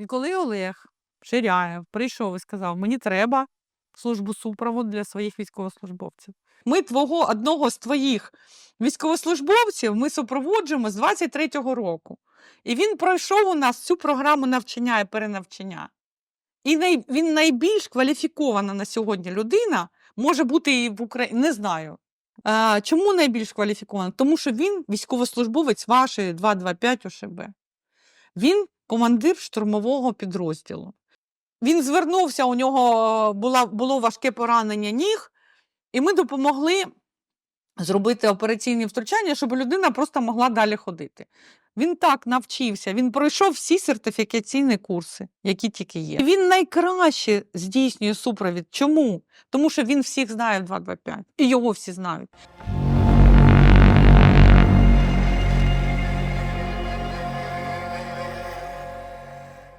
І коли Олег Ширяєв прийшов і сказав: мені треба службу супроводу для своїх військовослужбовців. Ми твого одного з твоїх військовослужбовців ми супроводжуємо з 23-го року. І він пройшов у нас цю програму навчання і перенавчання. І най, він найбільш кваліфікована на сьогодні людина, може бути і в Україні, не знаю. А, чому найбільш кваліфікована? Тому що він військовослужбовець вашої 225 ОШБ. Він командир штурмового підрозділу. Він звернувся, у нього була, було важке поранення ніг, і ми допомогли зробити операційні втручання, щоб людина просто могла далі ходити. Він так навчився, він пройшов всі сертифікаційні курси, які тільки є. Він найкраще здійснює супровід. Чому? Тому що він всіх знає в 225, і його всі знають.